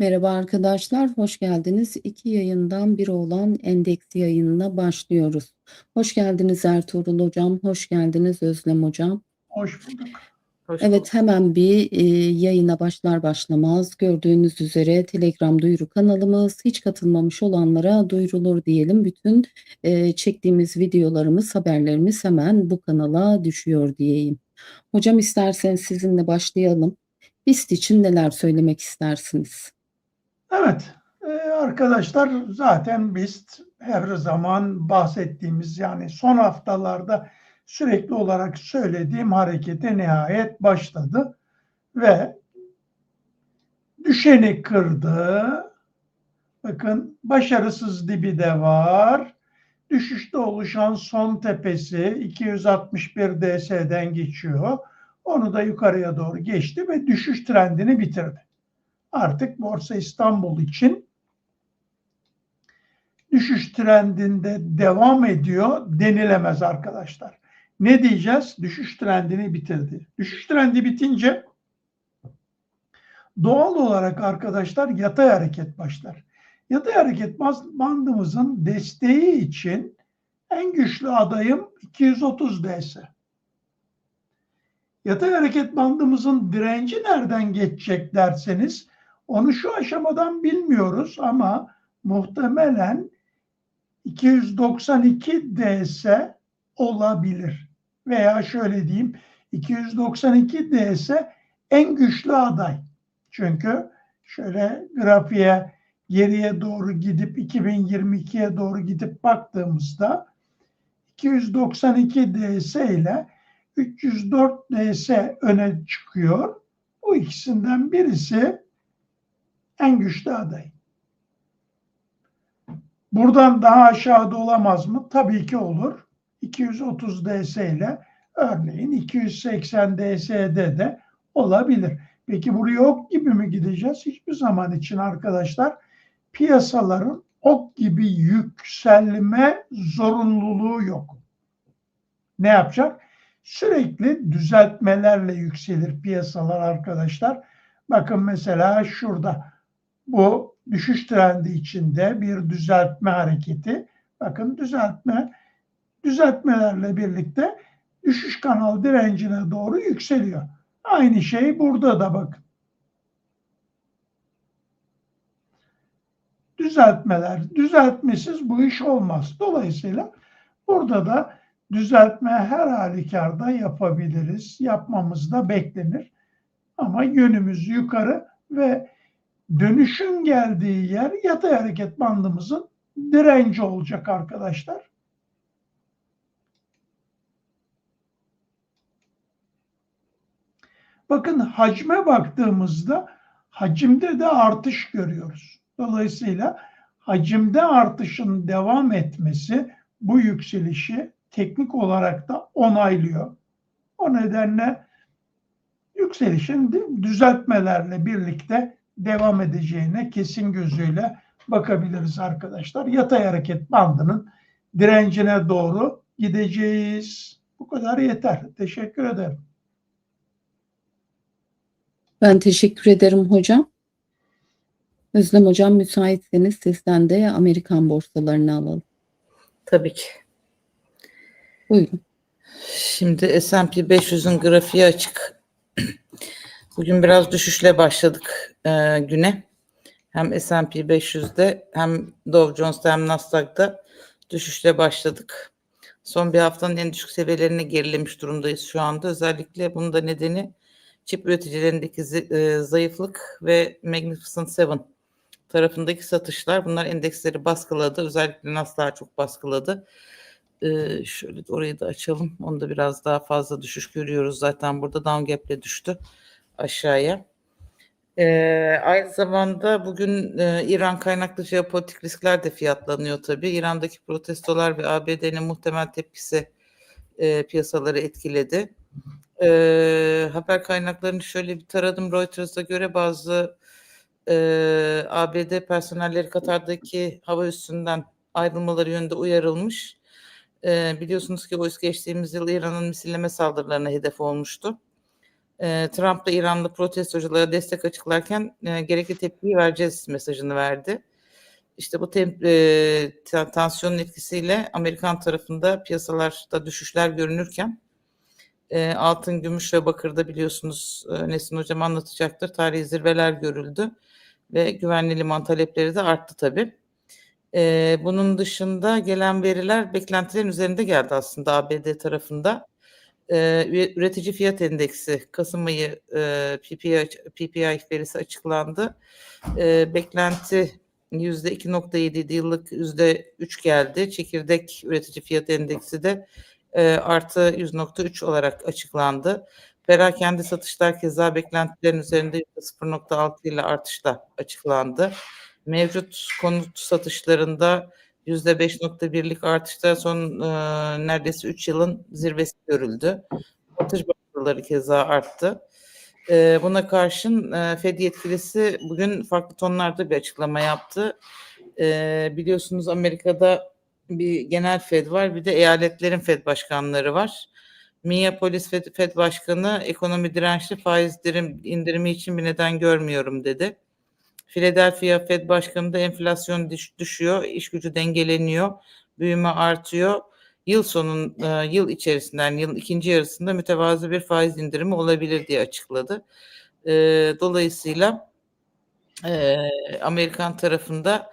Merhaba arkadaşlar, hoş geldiniz. İki yayından biri olan endeks yayınına başlıyoruz. Hoş geldiniz Ertuğrul Hocam, hoş geldiniz Özlem Hocam. Hoş bulduk. Hoş Evet hemen bir e, yayına başlar başlamaz gördüğünüz üzere Telegram duyuru kanalımız hiç katılmamış olanlara duyurulur diyelim. Bütün e, çektiğimiz videolarımız, haberlerimiz hemen bu kanala düşüyor diyeyim. Hocam isterseniz sizinle başlayalım. BIST için neler söylemek istersiniz? Evet e, arkadaşlar zaten biz her zaman bahsettiğimiz yani son haftalarda sürekli olarak söylediğim harekete nihayet başladı ve düşeni kırdı. Bakın başarısız dibi de var. Düşüşte oluşan son tepesi 261 DS'den geçiyor. Onu da yukarıya doğru geçti ve düşüş trendini bitirdi. Artık Borsa İstanbul için düşüş trendinde devam ediyor denilemez arkadaşlar. Ne diyeceğiz? Düşüş trendini bitirdi. Düşüş trendi bitince doğal olarak arkadaşlar yatay hareket başlar. Yatay hareket bandımızın desteği için en güçlü adayım 230 DS. Yatay hareket bandımızın direnci nereden geçecek derseniz onu şu aşamadan bilmiyoruz ama muhtemelen 292 DS olabilir. Veya şöyle diyeyim 292 DS en güçlü aday. Çünkü şöyle grafiğe geriye doğru gidip 2022'ye doğru gidip baktığımızda 292 DS ile 304 DS öne çıkıyor. Bu ikisinden birisi en güçlü aday. Buradan daha aşağıda olamaz mı? Tabii ki olur. 230 DS ile örneğin 280 DS'de de olabilir. Peki buraya ok gibi mi gideceğiz? Hiçbir zaman için arkadaşlar piyasaların ok gibi yükselme zorunluluğu yok. Ne yapacak? Sürekli düzeltmelerle yükselir piyasalar arkadaşlar. Bakın mesela şurada bu düşüş trendi içinde bir düzeltme hareketi. Bakın düzeltme düzeltmelerle birlikte düşüş kanal direncine doğru yükseliyor. Aynı şey burada da bakın. Düzeltmeler, düzeltmesiz bu iş olmaz. Dolayısıyla burada da düzeltme her halükarda yapabiliriz. Yapmamız da beklenir. Ama yönümüz yukarı ve dönüşün geldiği yer yatay hareket bandımızın direnci olacak arkadaşlar. Bakın hacme baktığımızda hacimde de artış görüyoruz. Dolayısıyla hacimde artışın devam etmesi bu yükselişi teknik olarak da onaylıyor. O nedenle yükselişin düzeltmelerle birlikte devam edeceğine kesin gözüyle bakabiliriz arkadaşlar. Yatay hareket bandının direncine doğru gideceğiz. Bu kadar yeter. Teşekkür ederim. Ben teşekkür ederim hocam. Özlem hocam müsaitseniz sizden de Amerikan borsalarını alalım. Tabii ki. Buyurun. Şimdi S&P 500'ün grafiği açık. Bugün biraz düşüşle başladık e, güne. Hem S&P 500'de hem Dow Jones'ta hem Nasdaq'ta düşüşle başladık. Son bir haftanın en düşük seviyelerine gerilemiş durumdayız şu anda. Özellikle bunun da nedeni çip üreticilerindeki e, zayıflık ve Magnificent Seven tarafındaki satışlar. Bunlar endeksleri baskıladı. Özellikle Nasdaq'ı çok baskıladı. Ee, şöyle orayı da açalım. Onu da biraz daha fazla düşüş görüyoruz. Zaten burada down gap'le düştü aşağıya. Ee, aynı zamanda bugün e, İran kaynaklı jeopolitik riskler de fiyatlanıyor tabii. İran'daki protestolar ve ABD'nin muhtemel tepkisi e, piyasaları etkiledi. E, haber kaynaklarını şöyle bir taradım. Reuters'a göre bazı e, ABD personelleri Katar'daki hava üssünden ayrılmaları yönünde uyarılmış. E, biliyorsunuz ki OİS geçtiğimiz yıl İran'ın misilleme saldırılarına hedef olmuştu. E, Trump da İranlı protestoculara destek açıklarken e, gerekli tepkiyi vereceğiz mesajını verdi. İşte bu tem- e, ta- tansiyonun etkisiyle Amerikan tarafında piyasalarda düşüşler görünürken e, altın, gümüş ve bakırda biliyorsunuz e, Nesin Hocam anlatacaktır. Tarihi zirveler görüldü ve güvenli liman talepleri de arttı tabii. E, bunun dışında gelen veriler beklentilerin üzerinde geldi aslında ABD tarafında. E, üre- üretici fiyat endeksi Kasım ayı e, PPI, PPI verisi açıklandı. E, beklenti yüzde 2.7 yıllık yüzde 3 geldi. Çekirdek üretici fiyat endeksi de e, artı 100.3 olarak açıklandı. Perakende satışlar keza beklentilerin üzerinde %0.6 ile artışla açıklandı. Mevcut konut satışlarında %5.1'lik artışta son e, neredeyse 3 yılın zirvesi görüldü. Satış başvuruları keza arttı. E, buna karşın e, Fed yetkilisi bugün farklı tonlarda bir açıklama yaptı. E, biliyorsunuz Amerika'da bir genel Fed var, bir de eyaletlerin Fed başkanları var. Minneapolis Fed, Fed Başkanı ekonomi dirençli faiz dirim, indirimi için bir neden görmüyorum dedi. Philadelphia Fed Başkanı enflasyon düş, düşüyor, iş gücü dengeleniyor, büyüme artıyor. Yıl sonun e, yıl içerisinden yılın ikinci yarısında mütevazı bir faiz indirimi olabilir diye açıkladı. E, dolayısıyla e, Amerikan tarafında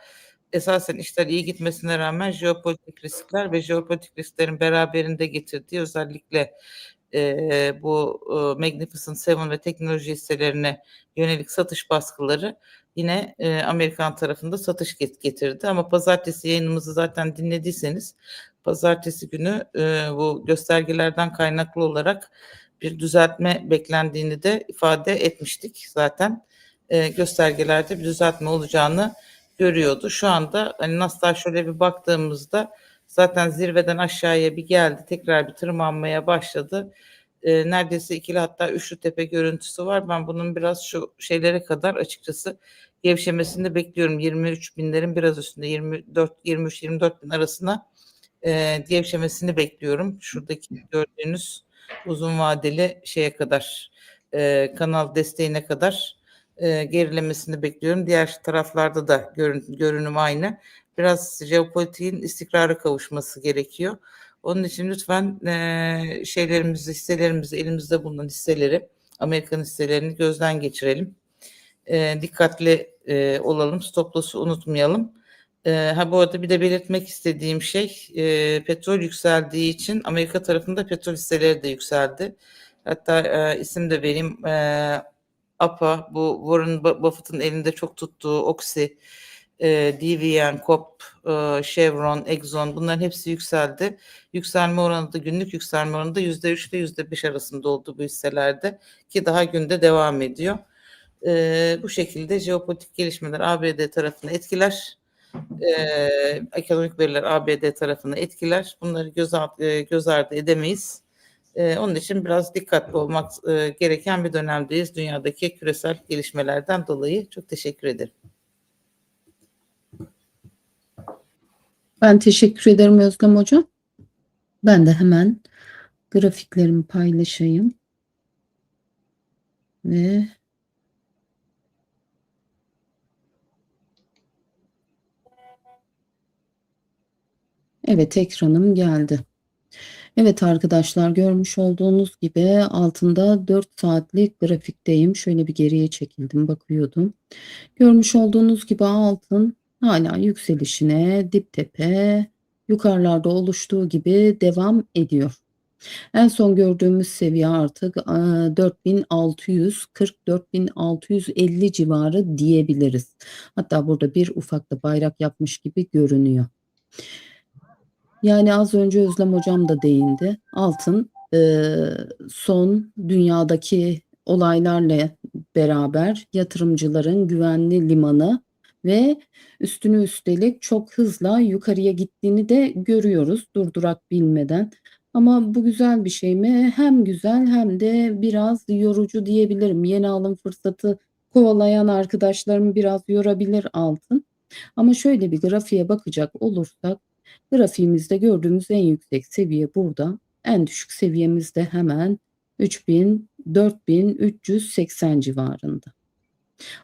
esasen işler iyi gitmesine rağmen jeopolitik riskler ve jeopolitik risklerin beraberinde getirdiği özellikle bu Magnificent Seven ve teknoloji hisselerine yönelik satış baskıları yine e, Amerikan tarafında satış get- getirdi. Ama pazartesi yayınımızı zaten dinlediyseniz pazartesi günü e, bu göstergelerden kaynaklı olarak bir düzeltme beklendiğini de ifade etmiştik zaten. E, göstergelerde bir düzeltme olacağını görüyordu. Şu anda hani Nasdaq şöyle bir baktığımızda zaten zirveden aşağıya bir geldi. Tekrar bir tırmanmaya başladı. E, neredeyse ikili hatta üçlü tepe görüntüsü var. Ben bunun biraz şu şeylere kadar açıkçası gevşemesini bekliyorum. 23 binlerin biraz üstünde 24 23 24 bin arasına e, gevşemesini bekliyorum. Şuradaki gördüğünüz uzun vadeli şeye kadar e, kanal desteğine kadar e, gerilemesini bekliyorum. Diğer taraflarda da görün, görünüm aynı. Biraz jeopolitiğin istikrara kavuşması gerekiyor. Onun için lütfen e, şeylerimizi, hisselerimizi, elimizde bulunan hisseleri, Amerikan hisselerini gözden geçirelim. E, dikkatli e, olalım, stop loss'u unutmayalım. E, ha bu arada bir de belirtmek istediğim şey, e, petrol yükseldiği için Amerika tarafında petrol hisseleri de yükseldi. Hatta e, isim de vereyim. E, APA, bu Warren Buffett'ın elinde çok tuttuğu Oxy, e, DVN, COP, e, Chevron, Exxon bunların hepsi yükseldi. Yükselme oranı da günlük yükselme oranı da %3 ile %5 arasında oldu bu hisselerde ki daha günde devam ediyor. E, bu şekilde jeopolitik gelişmeler ABD tarafını etkiler. E, ekonomik veriler ABD tarafını etkiler. Bunları göz, e, göz ardı edemeyiz. Ee, onun için biraz dikkatli olmak e, gereken bir dönemdeyiz dünyadaki küresel gelişmelerden dolayı. Çok teşekkür ederim. Ben teşekkür ederim Özlem Hocam. Ben de hemen grafiklerimi paylaşayım. Ve Evet ekranım geldi. Evet arkadaşlar görmüş olduğunuz gibi altında 4 saatlik grafikteyim. Şöyle bir geriye çekildim bakıyordum. Görmüş olduğunuz gibi altın hala yükselişine dip tepe yukarılarda oluştuğu gibi devam ediyor. En son gördüğümüz seviye artık 4640-4650 civarı diyebiliriz. Hatta burada bir ufak da bayrak yapmış gibi görünüyor. Yani az önce Özlem Hocam da değindi. Altın son dünyadaki olaylarla beraber yatırımcıların güvenli limanı ve üstüne üstelik çok hızla yukarıya gittiğini de görüyoruz durdurak bilmeden. Ama bu güzel bir şey mi? Hem güzel hem de biraz yorucu diyebilirim. Yeni alım fırsatı kovalayan arkadaşlarım biraz yorabilir altın. Ama şöyle bir grafiğe bakacak olursak grafiğimizde gördüğümüz en yüksek seviye burada. En düşük seviyemiz de hemen 4380 civarında.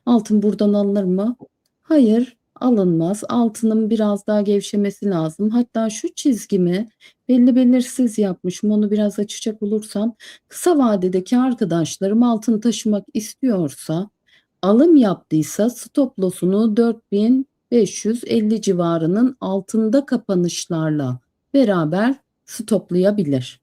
Altın buradan alınır mı? Hayır, alınmaz. Altının biraz daha gevşemesi lazım. Hatta şu çizgimi belli belirsiz yapmışım. Onu biraz açacak olursam kısa vadedeki arkadaşlarım altın taşımak istiyorsa alım yaptıysa stop loss'unu 4550 civarının altında kapanışlarla beraber stoplayabilir.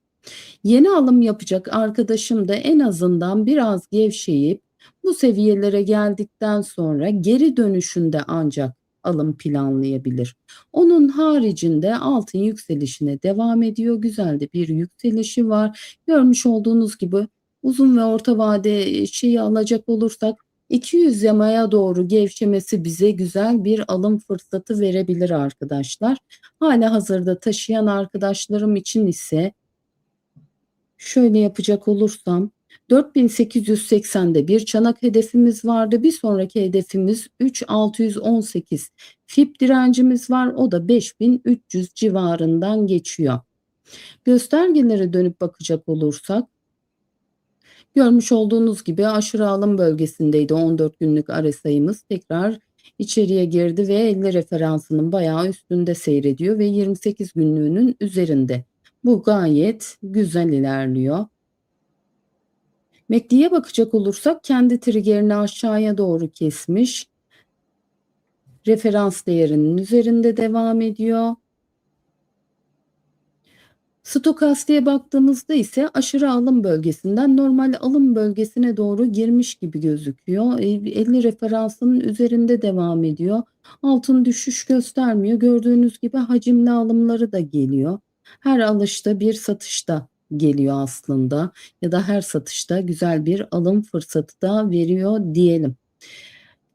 Yeni alım yapacak arkadaşım da en azından biraz gevşeyip bu seviyelere geldikten sonra geri dönüşünde ancak alım planlayabilir. Onun haricinde altın yükselişine devam ediyor. Güzel de bir yükselişi var. Görmüş olduğunuz gibi uzun ve orta vade şeyi alacak olursak 200 yamaya doğru gevşemesi bize güzel bir alım fırsatı verebilir arkadaşlar. Hala hazırda taşıyan arkadaşlarım için ise şöyle yapacak olursam 4880'de bir çanak hedefimiz vardı. Bir sonraki hedefimiz 3618. FIP direncimiz var. O da 5300 civarından geçiyor. Göstergelere dönüp bakacak olursak görmüş olduğunuz gibi aşırı alım bölgesindeydi 14 günlük RSI'miz. Tekrar içeriye girdi ve 50 referansının bayağı üstünde seyrediyor ve 28 günlüğünün üzerinde. Bu gayet güzel ilerliyor. MACD'ye bakacak olursak kendi triggerini aşağıya doğru kesmiş. Referans değerinin üzerinde devam ediyor. Stokastiğe baktığımızda ise aşırı alım bölgesinden normal alım bölgesine doğru girmiş gibi gözüküyor. E, 50 referansının üzerinde devam ediyor. Altın düşüş göstermiyor. Gördüğünüz gibi hacimli alımları da geliyor. Her alışta bir satışta geliyor aslında ya da her satışta güzel bir alım fırsatı da veriyor diyelim.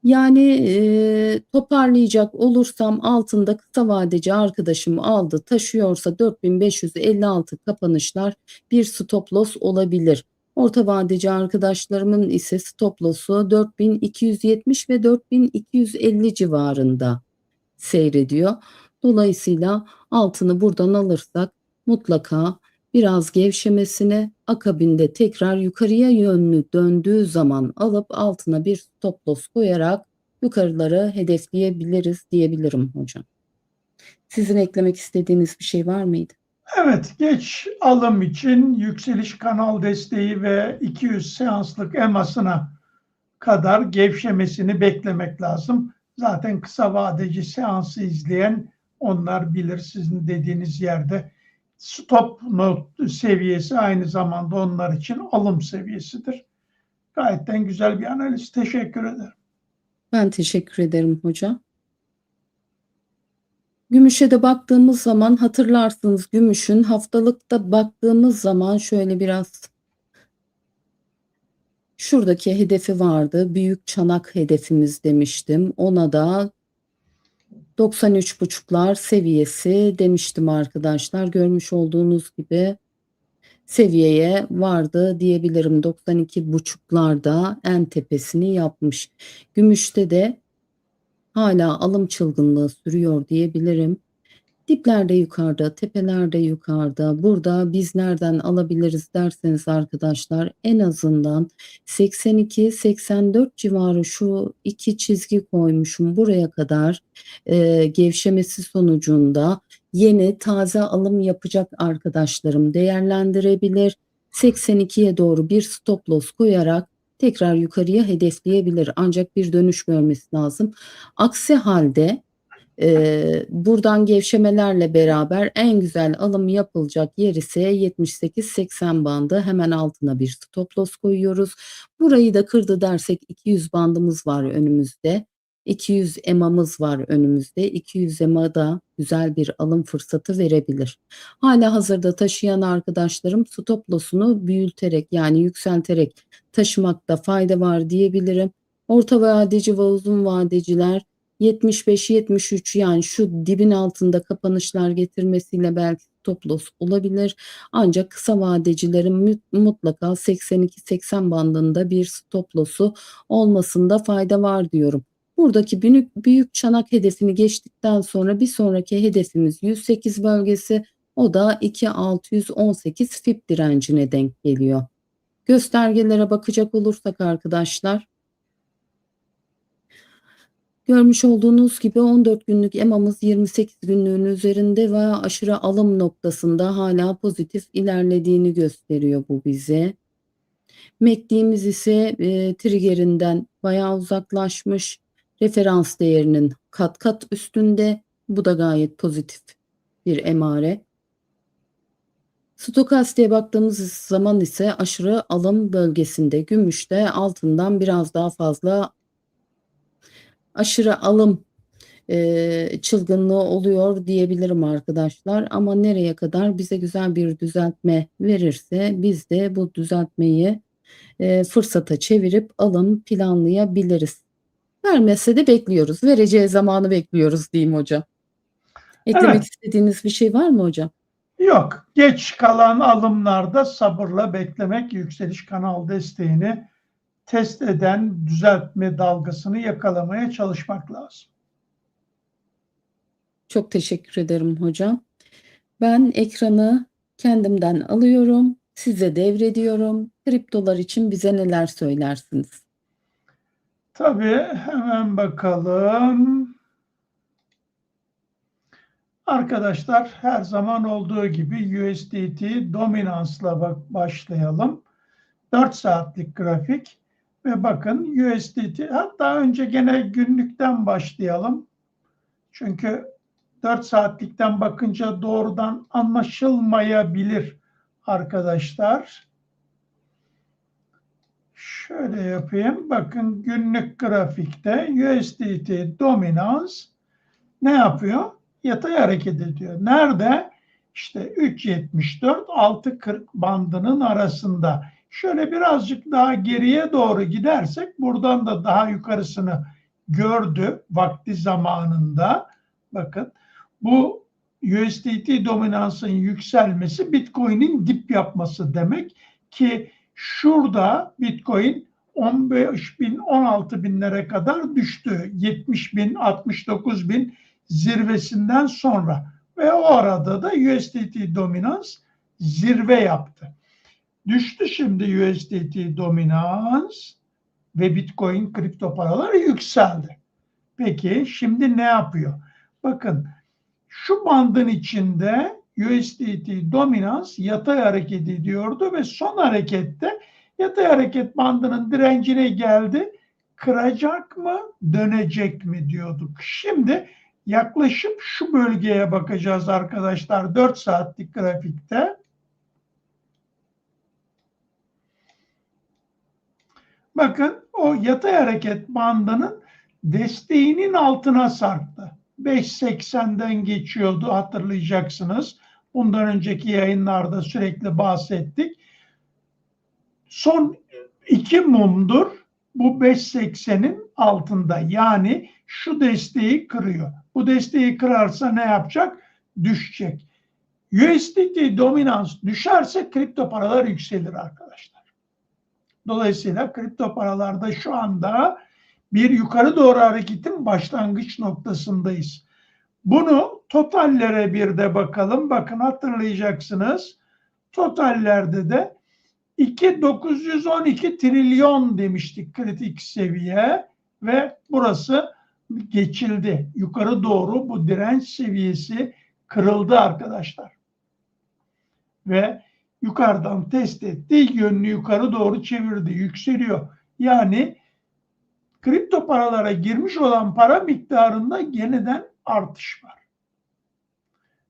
Yani e, toparlayacak olursam altında kısa vadeci arkadaşım aldı taşıyorsa 4556 kapanışlar bir stop loss olabilir. Orta vadeci arkadaşlarımın ise stop loss'u 4270 ve 4250 civarında seyrediyor. Dolayısıyla altını buradan alırsak mutlaka biraz gevşemesine akabinde tekrar yukarıya yönlü döndüğü zaman alıp altına bir stop loss koyarak yukarıları hedefleyebiliriz diyebilirim hocam. Sizin eklemek istediğiniz bir şey var mıydı? Evet, geç alım için yükseliş kanal desteği ve 200 seanslık EMA'sına kadar gevşemesini beklemek lazım. Zaten kısa vadeci seansı izleyen onlar bilir sizin dediğiniz yerde stop not seviyesi aynı zamanda onlar için alım seviyesidir. Gayetten güzel bir analiz. Teşekkür ederim. Ben teşekkür ederim hocam. Gümüşe de baktığımız zaman hatırlarsınız gümüşün haftalıkta baktığımız zaman şöyle biraz şuradaki hedefi vardı. Büyük çanak hedefimiz demiştim. Ona da 93,5'lar seviyesi demiştim arkadaşlar. Görmüş olduğunuz gibi seviyeye vardı diyebilirim. 92,5'larda en tepesini yapmış. Gümüşte de hala alım çılgınlığı sürüyor diyebilirim. Diplerde yukarıda, tepelerde yukarıda. Burada biz nereden alabiliriz derseniz arkadaşlar en azından 82-84 civarı şu iki çizgi koymuşum buraya kadar e, gevşemesi sonucunda yeni taze alım yapacak arkadaşlarım değerlendirebilir. 82'ye doğru bir stop loss koyarak tekrar yukarıya hedefleyebilir. Ancak bir dönüş görmesi lazım. Aksi halde e, buradan gevşemelerle beraber en güzel alım yapılacak yer ise 78-80 bandı. Hemen altına bir stop loss koyuyoruz. Burayı da kırdı dersek 200 bandımız var önümüzde. 200 EMA'mız var önümüzde. 200 EMA da güzel bir alım fırsatı verebilir. Hala hazırda taşıyan arkadaşlarım stop loss'unu büyüterek yani yükselterek taşımakta fayda var diyebilirim. Orta vadeci ve uzun vadeciler 75-73 yani şu dibin altında kapanışlar getirmesiyle belki stop loss olabilir. Ancak kısa vadecilerin mutlaka 82-80 bandında bir stop loss'u olmasında fayda var diyorum. Buradaki büyük, büyük çanak hedefini geçtikten sonra bir sonraki hedefimiz 108 bölgesi. O da 2618 FIP direncine denk geliyor. Göstergelere bakacak olursak arkadaşlar Görmüş olduğunuz gibi 14 günlük EMA'mız 28 günlüğün üzerinde ve aşırı alım noktasında hala pozitif ilerlediğini gösteriyor bu bize. MACD'miz ise e, triggerinden bayağı uzaklaşmış. Referans değerinin kat kat üstünde. Bu da gayet pozitif bir emare. Stokastiğe baktığımız zaman ise aşırı alım bölgesinde. Gümüşte altından biraz daha fazla aşırı alım e, çılgınlığı oluyor diyebilirim arkadaşlar. Ama nereye kadar bize güzel bir düzeltme verirse biz de bu düzeltmeyi e, fırsata çevirip alım planlayabiliriz. Vermezse de bekliyoruz. Vereceği zamanı bekliyoruz diyeyim hocam. Eklemek Evet. istediğiniz bir şey var mı hocam? Yok. Geç kalan alımlarda sabırla beklemek yükseliş kanal desteğini test eden düzeltme dalgasını yakalamaya çalışmak lazım. Çok teşekkür ederim hocam. Ben ekranı kendimden alıyorum. Size devrediyorum. Kriptolar için bize neler söylersiniz? Tabii hemen bakalım. Arkadaşlar her zaman olduğu gibi USDT dominansla başlayalım. 4 saatlik grafik ve bakın USDT hatta önce gene günlükten başlayalım. Çünkü 4 saatlikten bakınca doğrudan anlaşılmayabilir arkadaşlar. Şöyle yapayım. Bakın günlük grafikte USDT dominans ne yapıyor? Yatay hareket ediyor. Nerede? İşte 3.74 6.40 bandının arasında. Şöyle birazcık daha geriye doğru gidersek buradan da daha yukarısını gördü vakti zamanında. Bakın bu USDT dominansın yükselmesi Bitcoin'in dip yapması demek ki şurada Bitcoin 15 bin 16 binlere kadar düştü. 70 bin 69 bin zirvesinden sonra ve o arada da USDT dominans zirve yaptı. Düştü şimdi USDT dominans ve Bitcoin kripto paralar yükseldi. Peki şimdi ne yapıyor? Bakın şu bandın içinde USDT dominans yatay hareket ediyordu ve son harekette yatay hareket bandının direncine geldi. Kıracak mı, dönecek mi diyorduk. Şimdi yaklaşıp şu bölgeye bakacağız arkadaşlar 4 saatlik grafikte. Bakın o yatay hareket bandının desteğinin altına sarktı. 5.80'den geçiyordu hatırlayacaksınız. Bundan önceki yayınlarda sürekli bahsettik. Son iki mumdur bu 5.80'in altında. Yani şu desteği kırıyor. Bu desteği kırarsa ne yapacak? Düşecek. USDT dominans düşerse kripto paralar yükselir arkadaşlar. Dolayısıyla kripto paralarda şu anda bir yukarı doğru hareketin başlangıç noktasındayız. Bunu totallere bir de bakalım. Bakın hatırlayacaksınız. Totallerde de 2.912 trilyon demiştik kritik seviye ve burası geçildi. Yukarı doğru bu direnç seviyesi kırıldı arkadaşlar. Ve yukarıdan test etti. Yönünü yukarı doğru çevirdi. Yükseliyor. Yani kripto paralara girmiş olan para miktarında yeniden artış var.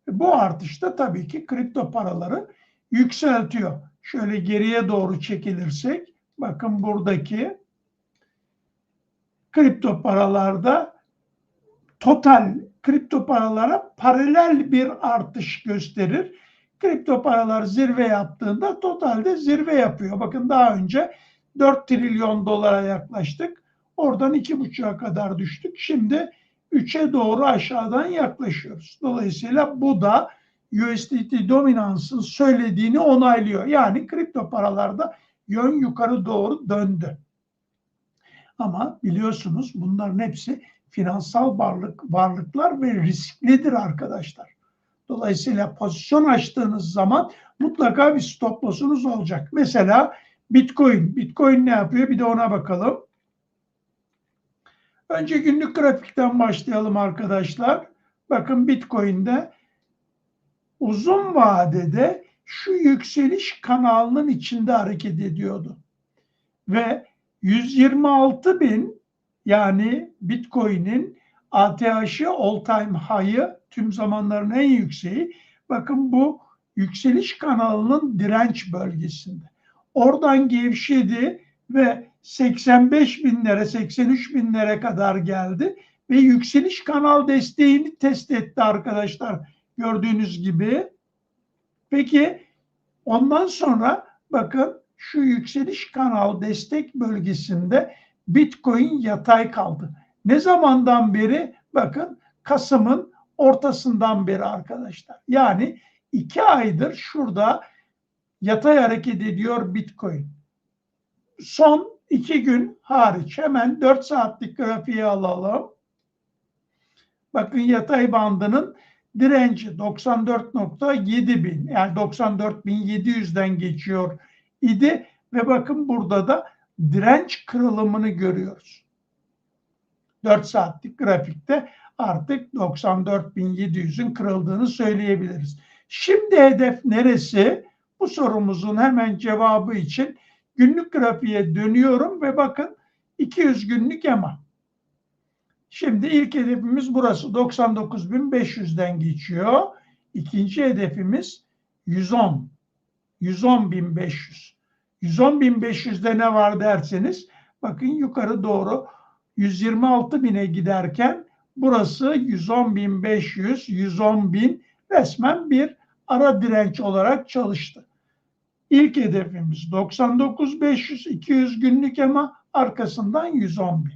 Bu artışta tabii ki kripto paraları yükseltiyor. Şöyle geriye doğru çekilirsek bakın buradaki kripto paralarda total kripto paralara paralel bir artış gösterir. Kripto paralar zirve yaptığında totalde zirve yapıyor. Bakın daha önce 4 trilyon dolara yaklaştık. Oradan 2,5'a kadar düştük. Şimdi 3'e doğru aşağıdan yaklaşıyoruz. Dolayısıyla bu da USDT dominansın söylediğini onaylıyor. Yani kripto paralarda yön yukarı doğru döndü. Ama biliyorsunuz bunların hepsi finansal varlık varlıklar ve risklidir arkadaşlar. Dolayısıyla pozisyon açtığınız zaman mutlaka bir stop loss'unuz olacak. Mesela Bitcoin. Bitcoin ne yapıyor? Bir de ona bakalım. Önce günlük grafikten başlayalım arkadaşlar. Bakın Bitcoin'de uzun vadede şu yükseliş kanalının içinde hareket ediyordu. Ve 126 bin yani Bitcoin'in ATH'ı all time high'ı tüm zamanların en yükseği. Bakın bu yükseliş kanalının direnç bölgesinde. Oradan gevşedi ve 85 binlere 83 binlere kadar geldi ve yükseliş kanal desteğini test etti arkadaşlar gördüğünüz gibi. Peki ondan sonra bakın şu yükseliş kanal destek bölgesinde Bitcoin yatay kaldı. Ne zamandan beri? Bakın Kasım'ın ortasından beri arkadaşlar. Yani iki aydır şurada yatay hareket ediyor Bitcoin. Son iki gün hariç hemen 4 saatlik grafiği alalım. Bakın yatay bandının direnci 94.7 bin yani 94.700'den geçiyor idi ve bakın burada da direnç kırılımını görüyoruz. 4 saatlik grafikte artık 94.700'ün kırıldığını söyleyebiliriz. Şimdi hedef neresi? Bu sorumuzun hemen cevabı için günlük grafiğe dönüyorum ve bakın 200 günlük EMA. Şimdi ilk hedefimiz burası 99.500'den geçiyor. İkinci hedefimiz 110. 110.500. 110.500'de ne var derseniz bakın yukarı doğru 126 bine giderken burası 110.500, 110.000 resmen bir ara direnç olarak çalıştı. İlk hedefimiz 99.500, 200 günlük ama arkasından 110.000.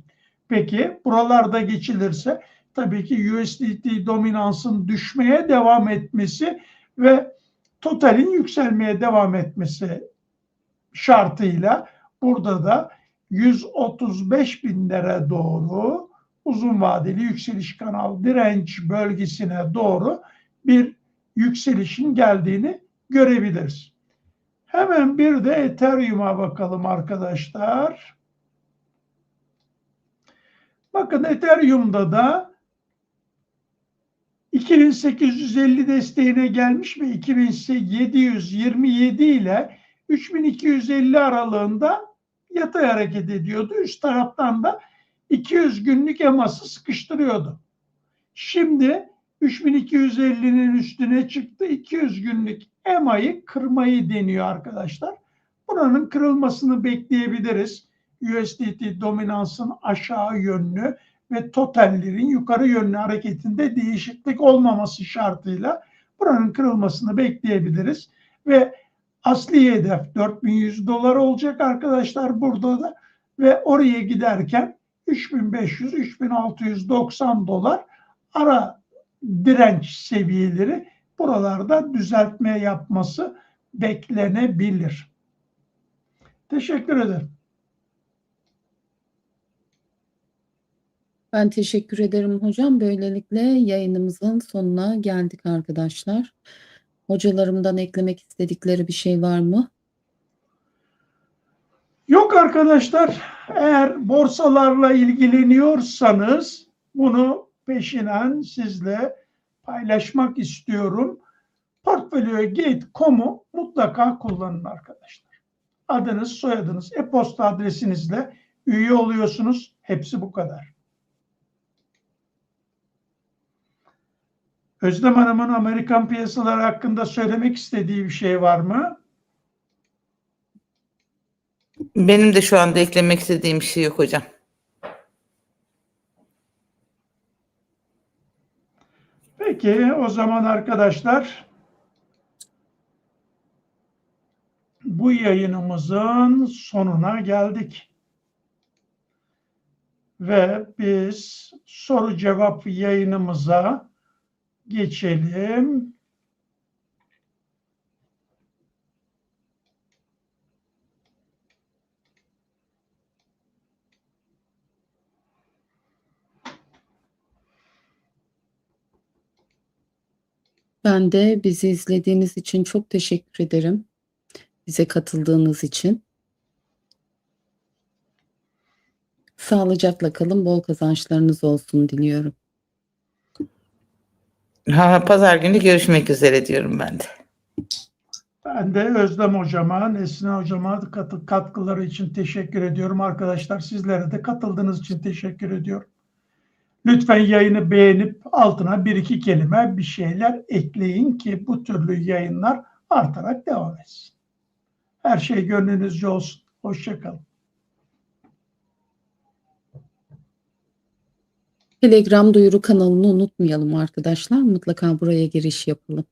Peki buralarda geçilirse tabii ki USDT dominansın düşmeye devam etmesi ve totalin yükselmeye devam etmesi şartıyla burada da 135 binlere doğru uzun vadeli yükseliş kanal direnç bölgesine doğru bir yükselişin geldiğini görebiliriz. Hemen bir de Ethereum'a bakalım arkadaşlar. Bakın Ethereum'da da 2850 desteğine gelmiş ve 2727 ile 3250 aralığında yatay hareket ediyordu. Üst taraftan da 200 günlük eması sıkıştırıyordu. Şimdi 3250'nin üstüne çıktı. 200 günlük EMA'yı kırmayı deniyor arkadaşlar. Buranın kırılmasını bekleyebiliriz. USDT dominansın aşağı yönlü ve totallerin yukarı yönlü hareketinde değişiklik olmaması şartıyla buranın kırılmasını bekleyebiliriz. Ve asli hedef 4100 dolar olacak arkadaşlar burada da ve oraya giderken 3500-3690 dolar ara direnç seviyeleri buralarda düzeltme yapması beklenebilir. Teşekkür ederim. Ben teşekkür ederim hocam. Böylelikle yayınımızın sonuna geldik arkadaşlar. Hocalarımdan eklemek istedikleri bir şey var mı? Yok arkadaşlar, eğer borsalarla ilgileniyorsanız bunu peşinen sizle paylaşmak istiyorum. Portfolio.gate.com'u mutlaka kullanın arkadaşlar. Adınız, soyadınız, e-posta adresinizle üye oluyorsunuz. Hepsi bu kadar. Özlem Hanım'ın Amerikan piyasaları hakkında söylemek istediği bir şey var mı? Benim de şu anda eklemek istediğim bir şey yok hocam. Peki o zaman arkadaşlar bu yayınımızın sonuna geldik. Ve biz soru cevap yayınımıza geçelim. Ben de bizi izlediğiniz için çok teşekkür ederim. Bize katıldığınız için. Sağlıcakla kalın, bol kazançlarınız olsun diliyorum. Ha, pazar günü görüşmek üzere diyorum ben de. Ben de Özlem Hocama, Nesrin Hocama katkıları için teşekkür ediyorum. Arkadaşlar sizlere de katıldığınız için teşekkür ediyorum. Lütfen yayını beğenip altına bir iki kelime bir şeyler ekleyin ki bu türlü yayınlar artarak devam etsin. Her şey gönlünüzce olsun. Hoşçakalın. Telegram duyuru kanalını unutmayalım arkadaşlar. Mutlaka buraya giriş yapalım.